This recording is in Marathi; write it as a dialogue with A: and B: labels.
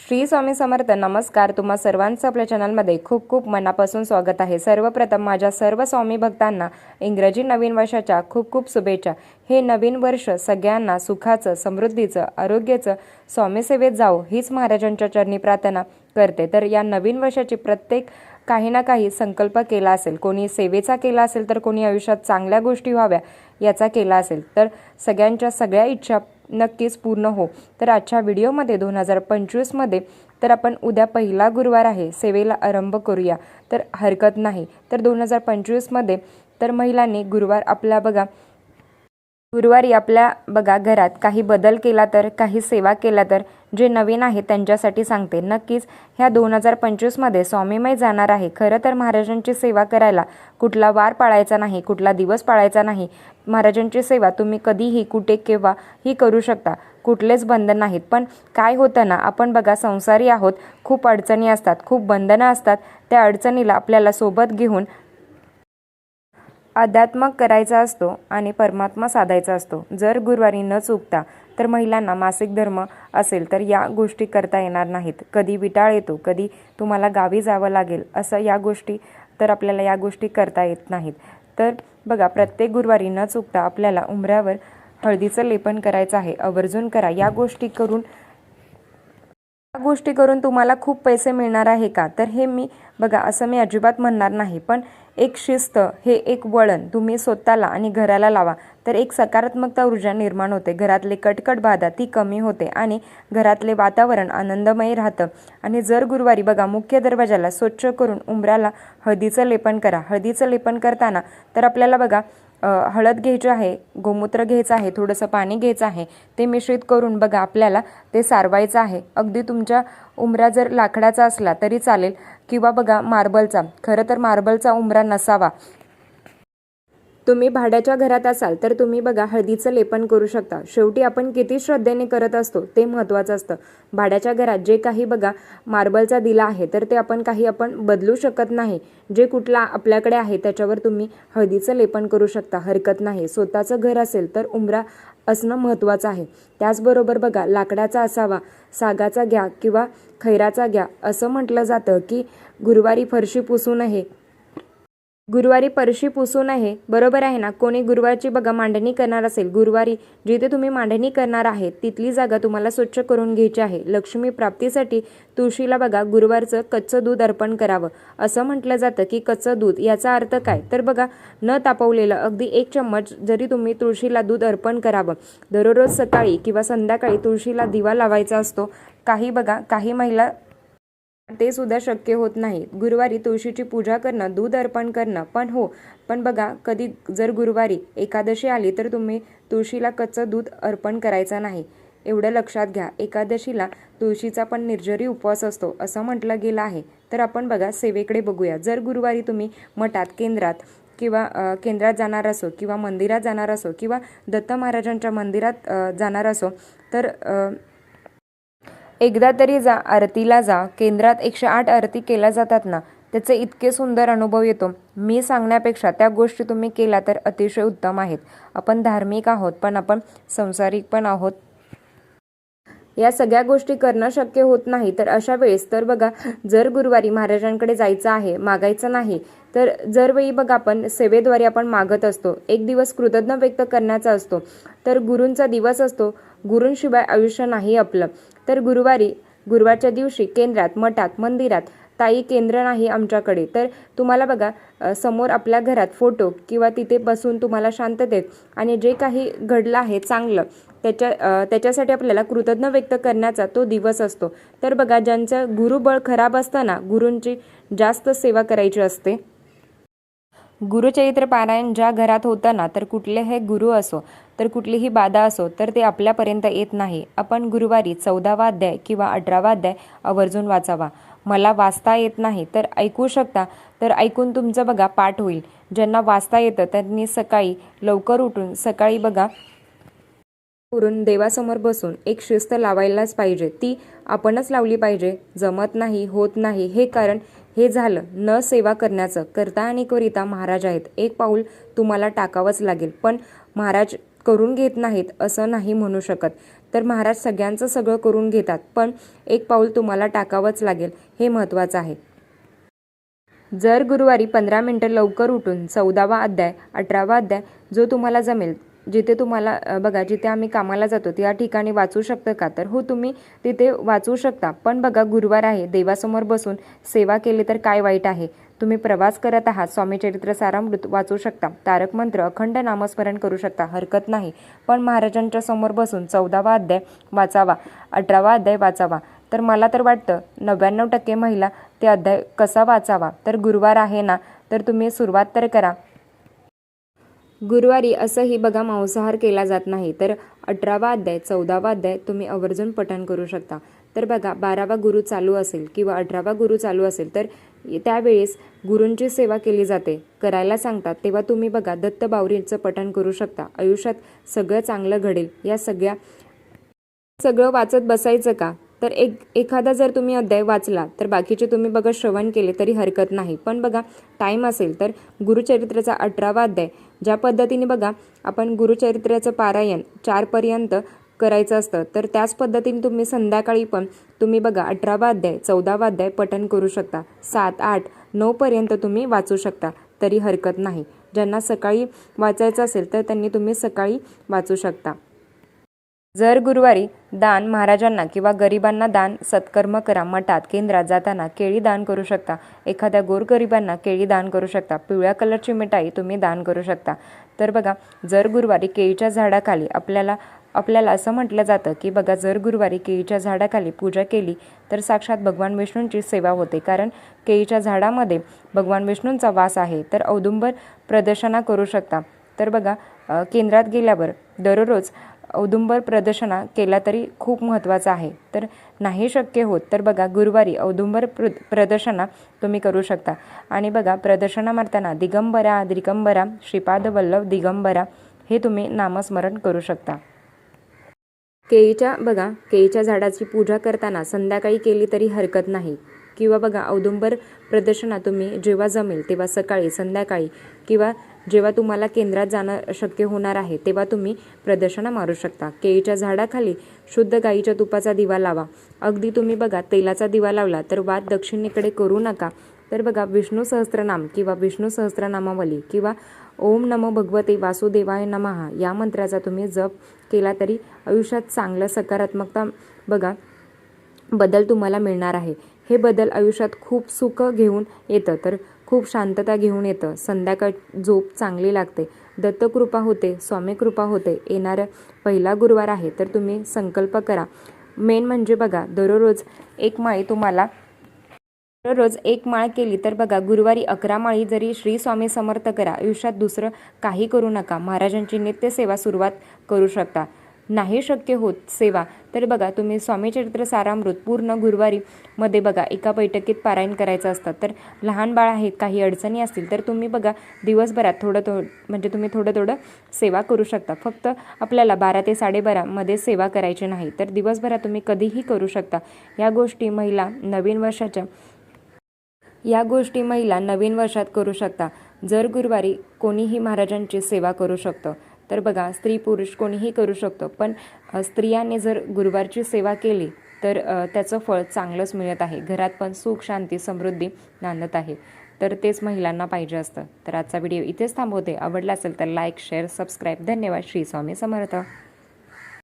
A: श्री स्वामी समर्थ नमस्कार. तुम्हा सर्वांचं आपल्या चॅनलमध्ये खूप खूप मनापासून स्वागत आहे. सर्वप्रथम माझ्या सर्व स्वामी भक्तांना इंग्रजी नवीन वर्षाच्या खूप खूप शुभेच्छा. हे नवीन वर्ष सगळ्यांना सुखाचं समृद्धीचं आरोग्याचं स्वामीसेवेत जावो हीच महाराजांच्या चरणी प्रार्थना करते. तर या नवीन वर्षाची प्रत्येक काही ना काही संकल्प केला असेल कोणी सेवेचा केला असेल तर कोणी आयुष्यात चांगल्या गोष्टी व्हाव्या याचा केला असेल तर सगळ्यांच्या सगळ्या इच्छा नक्कीच पूर्ण हो. तर आजच्या व्हिडिओमध्ये दोन हजार पंचवीसमध्ये तर आपण उद्या पहिला गुरुवार आहे सेवेला आरंभ करूया. तर हरकत नाही. तर दोन हजार पंचवीसमध्ये तर महिलांनी गुरुवार आपला बघा गुरुवारी आपल्या बघा घरात काही बदल केला तर काही सेवा केला तर जे नवीन आहे त्यांच्यासाठी सांगते. नक्कीच ह्या दोन हजार पंचवीसमध्ये स्वामीमय जाणार आहे. खरं तर महाराजांची सेवा करायला कुठला वार पाळायचा नाही कुठला दिवस पाळायचा नाही. महाराजांची सेवा तुम्ही कधीही कुठे केव्हा ही करू शकता. कुठलेच बंधन नाहीत. पण काय होतं ना आपण बघा संसारी आहोत. खूप अडचणी असतात खूप बंधनं असतात. त्या अडचणीला आपल्याला सोबत घेऊन अध्यात्मक करायचा असतो आणि परमात्मा साधायचा असतो. जर गुरुवारी न चुकता तर महिलांना मासिक धर्म असेल तर या गोष्टी करता येणार नाहीत. कधी विटाळ येतो कधी तुम्हाला गावी जावं लागेल असं या गोष्टी तर आपल्याला या गोष्टी करता येत नाहीत. तर बघा प्रत्येक गुरुवारी न चुकता आपल्याला उमऱ्यावर हळदीचं लेपन करायचं आहे. आवर्जून करा. या गोष्टी करून गोष्टी करून तुम्हाला खूप पैसे मिळणार आहे का? तर हे मी बघा असं मी अजिबात म्हणणार नाही पण एक शिस्त हे एक वळण तुम्ही स्वतःला आणि घराला लावा. तर एक सकारात्मकता ऊर्जा निर्माण होते. घरातले कटकट बाधा ती कमी होते आणि घरातले वातावरण आनंदमय राहतं. आणि जर गुरुवारी बघा मुख्य दरवाजाला स्वच्छ करून उंबराला हळदीचं लेपन करा. हळदीचं लेपन करताना तर आपल्याला बघा हळद घ्यायची आहे गोमूत्र घ्यायचं आहे थोडंसं पाणी घ्यायचं आहे ते मिश्रित करून बघा आपल्याला ते सारवायचं आहे. अगदी तुमच्या उमरा जर लाकडाचा असला तरी चालेल. किंवा बघा मार्बलचा खरं तर मार्बलचा उमरा नसावा. तुम्ही भाड्याच्या घरात असाल तर तुम्ही बघा हळदीचं लेपन करू शकता. शेवटी आपण किती श्रद्धेने करत असतो ते महत्त्वाचं असतं. भाड्याच्या घरात जे काही बघा मार्बलचा दिला आहे तर ते आपण काही आपण बदलू शकत नाही. जे कुठला आपल्याकडे आहे त्याच्यावर तुम्ही हळदीचं लेपन करू शकता हरकत नाही. स्वतःचं घर असेल तर उमरा असणं महत्त्वाचं आहे. त्याचबरोबर बघा लाकडाचा असावा सागाचा घ्या किंवा खैराचा घ्या असं म्हटलं जातं की गुरुवारी फरशी पुसू नये गुरुवारी परशी पुसू नये. बरोबर आहे ना? कोणी गुरुवारची बघा मांडणी करणार असेल. गुरुवारी जिथे तुम्ही मांडणी करणार आहे तिथली जागा तुम्हाला स्वच्छ करून घ्यायची आहे. लक्ष्मी प्राप्तीसाठी तुळशीला बघा गुरुवारचं कच्चं दूध अर्पण करावं. असं म्हटलं जातं की कच्चं दूध याचा अर्थ काय? तर बघा न तापवलेलं अगदी एक चम्मच जरी तुम्ही तुळशीला दूध अर्पण करावं. दररोज सकाळी किंवा संध्याकाळी तुळशीला दिवा लावायचा असतो. काही बघा काही महिला ते सुद्धा शक्य होत नाही. गुरुवारी तुळशीची पूजा करणं दूध अर्पण करणं पण हो पण बघा कधी जर गुरुवारी एकादशी आली तर तुम्ही तुळशीला कच्चं दूध अर्पण करायचं नाही. एवढं लक्षात घ्या एकादशीला तुळशीचा पण निर्जरी उपवास असतो असं म्हटलं गेलं आहे. तर आपण बघा सेवेकडे बघूया. जर गुरुवारी तुम्ही मठात केंद्रात किंवा केंद्रात जाणार असो किंवा मंदिरात जाणार असो किंवा दत्त महाराजांच्या मंदिरात जाणार असो तर एकदा तरी जा आरतीला जा. केंद्रात एकशे आठ आरती केल्या जातात ना त्याचे इतके सुंदर अनुभव येतो. मी सांगण्यापेक्षा त्या गोष्टी तुम्ही केल्या तर अतिशय उत्तम आहेत. आपण धार्मिक आहोत पण आपण संसारिक पण आहोत. या सगळ्या गोष्टी करणं शक्य होत नाही तर अशा वेळेस तर बघा जर गुरुवारी महाराजांकडे जायचं आहे मागायचं नाही तर जर वेळी बघा आपण सेवेद्वारे आपण मागत असतो. एक दिवस कृतज्ञ व्यक्त करण्याचा असतो. तर गुरूंचा दिवस असतो. गुरूंशिवाय आयुष्य नाही आपलं. तर गुरुवारी गुरुवारच्या दिवशी केंद्रात मठात मंदिरात ताई केंद्र नाही आमच्याकडे. तर तुम्हाला बघा समोर आपल्या घरात फोटो किंवा तिथे बसून तुम्हाला शांततेत आणि जे काही घडलं आहे चांगलं त्याच्या त्याच्यासाठी आपल्याला कृतज्ञ व्यक्त करण्याचा तो दिवस असतो. तर बघा ज्यांचं गुरुबळ खराब असताना गुरूंची जास्त सेवा करायची असते गुरुचरित्र पारायण ज्या घरात होतं ना तर कुठलेही गुरु असो तर कुठलीही बाधा असो तर ते आपल्यापर्यंत येत नाही. आपण गुरुवारी चौदावा अध्याय किंवा अठरावा अध्याय आवर्जून वाचावा. मला वाचता येत नाही तर ऐकू शकता तर ऐकून तुमचं बघा पाठ होईल. ज्यांना वाचता येतं त्यांनी सकाळी लवकर उठून सकाळी बघा करून देवासमोर बसून एक शिस्त लावायलाच पाहिजे. ती आपणच लावली पाहिजे. जमत नाही होत नाही हे कारण हे झालं. न सेवा करण्याचं. करता आणि करिता महाराज आहेत. एक पाऊल तुम्हाला टाकावंच लागेल. पण महाराज करून घेत नाहीत असं नाही म्हणू शकत. तर महाराज सगळ्यांचं सगळं करून घेतात. पण एक पाऊल तुम्हाला टाकावंच लागेल. हे महत्त्वाचं आहे. जर गुरुवारी पंधरा मिनटं लवकर उठून चौदावा अध्याय अठरावा अध्याय जो तुम्हाला जमेल जिथे तुम्हाला बघा जिथे आम्ही कामाला जातो त्या ठिकाणी वाचू शकतं का? तर हो तुम्ही तिथे वाचू शकता. पण बघा गुरुवार आहे देवासमोर बसून सेवा केली तर काय वाईट आहे? तुम्ही प्रवास करत आहात स्वामी चरित्र सारामृत वाचू शकता. तारक मंत्र अखंड नामस्मरण करू शकता हरकत नाही. पण महाराजांच्या समोर बसून चौदावा अध्याय वाचावा अठरावा अध्याय वाचावा. तर मला तर वाटतं नव्याण्णव टक्के महिला ते अध्याय कसा वाचावा? तर गुरुवार आहे ना तर तुम्ही सुरुवात तर करा. गुरुवारी असंही बघा मांसाहार केला जात नाही. तर अठरावा अध्याय चौदावा अध्याय तुम्ही आवर्जून पठण करू शकता. तर बघा बारावा गुरु चालू असेल किंवा अठरावा गुरु चालू असेल तर त्यावेळेस गुरूंची सेवा केली जाते. करायला सांगतात तेव्हा तुम्ही बघा दत्त बावरीचं पठण करू शकता. आयुष्यात सगळं चांगलं घडेल. या सगळ्या सगळं वाचत बसायचं का? तर एक एखादा जर तुम्ही अध्याय वाचला तर बाकीचे तुम्ही बघा श्रवण केले तरी हरकत नाही. पण बघा टाईम असेल तर गुरुचरित्राचा अठरावा अध्याय ज्या पद्धतीने बघा आपण गुरुचरित्राचं पारायण चारपर्यंत करायचं असतं तर त्याच पद्धतीने तुम्ही संध्याकाळी पण तुम्ही बघा अठरावा अध्याय चौदावा अध्याय पठण करू शकता. सात आठ नऊपर्यंत तुम्ही वाचू शकता तरी हरकत नाही. ज्यांना सकाळी वाचायचं असेल तर त्यांनी तुम्ही सकाळी वाचू शकता. जर गुरुवारी दान महाराजांना किंवा गरिबांना दान सत्कर्म करा मठात केंद्रात जाताना केळी दान करू शकता. एखाद्या गोरगरिबांना केळी दान करू शकता. पिवळ्या कलरची मिठाई तुम्ही दान करू शकता. तर बघा जर गुरुवारी केळीच्या झाडाखाली आपल्याला आपल्याला असं म्हटलं जातं की बघा जर गुरुवारी केळीच्या झाडाखाली पूजा केली तर साक्षात भगवान विष्णूंची सेवा होते. कारण केळीच्या झाडामध्ये भगवान विष्णूंचा वास आहे तर औदुंबर प्रदर्शना करू शकता. तर बघा केंद्रात गेल्यावर दररोज औदुंबर प्रदर्शना केला तरी खूप महत्त्वाचं आहे. तर नाही शक्य होत तर बघा गुरुवारी औदुंबर प्र प्रदर्शना तुम्ही करू शकता. आणि बघा प्रदर्शना मारताना दिगंबरा दिगंबरा श्रीपाद वल्लभ दिगंबरा हे तुम्ही नामस्मरण करू शकता. केळीच्या बघा केळीच्या झाडाची पूजा करताना संध्याकाळी केली तरी हरकत नाही. किंवा बघा औदुंबर प्रदर्शना तुम्ही जेव्हा जमेल तेव्हा सकाळी संध्याकाळी किंवा जेव्हा तुम्हाला केंद्रात जाणं शक्य होणार आहे तेव्हा तुम्ही प्रदर्शनं मारू शकता. केळीच्या झाडाखाली शुद्ध गाईच्या तुपाचा दिवा लावा. अगदी तुम्ही बघा तेलाचा दिवा लावला तर वाद दक्षिणेकडे करू नका. तर बघा विष्णू सहस्त्रनाम किंवा विष्णू सहस्त्रनामावली किंवा ओम नमो भगवते वासुदेवाय नमहा या मंत्राचा तुम्ही जप केला तरी आयुष्यात चांगलं सकारात्मकता बघा बदल तुम्हाला मिळणार आहे. हे बदल आयुष्यात खूप सुख घेऊन येतं तर खूप शांतता घेऊन येतं. संध्याकाळ झोप चांगली लागते. दत्तकृपा होते स्वामी कृपा होते. येणारा पहिला गुरुवार आहे तर तुम्ही संकल्प करा. मेन म्हणजे बघा दररोज एक माळी तुम्हाला दररोज एक माळ केली तर बघा गुरुवारी अकरा माळी जरी श्री स्वामी समर्थ करा आयुष्यात दुसरं काही करू नका. महाराजांची नित्यसेवा सुरुवात करू शकता. नाही शक्य होत सेवा. तर बघा तुम्ही स्वामीचरित्र सारामृत पूर्ण गुरुवारी मध्ये बघा एका बैठकीत पारायण करायचं असतं. तर लहान बाळ आहेत काही अडचणी असतील तर तुम्ही बघा दिवसभरात थोडं थोडं म्हणजे तुम्ही थोडं थोडं सेवा करू शकता. फक्त आपल्याला बारा ते साडेबारामध्ये सेवा करायची नाही तर दिवसभरात तुम्ही कधीही करू शकता. या गोष्टी महिला नवीन वर्षाच्या या गोष्टी महिला नवीन वर्षात करू शकता. जर गुरुवारी कोणीही महाराजांची सेवा करू शकतं तर बघा स्त्री पुरुष कोणीही करू शकतो. पण स्त्रियाने स्त्रियांनी जर गुरुवारची सेवा केली तर त्याचं फळ चांगलंच मिळत आहे. घरात पण सुख शांती समृद्धी नांदत आहे. तर तेच महिलांना पाहिजे असतं. तर आजचा व्हिडिओ इथेच थांबवते. आवडला असेल तर लाईक शेअर सबस्क्राईब. धन्यवाद. श्री स्वामी समर्थ.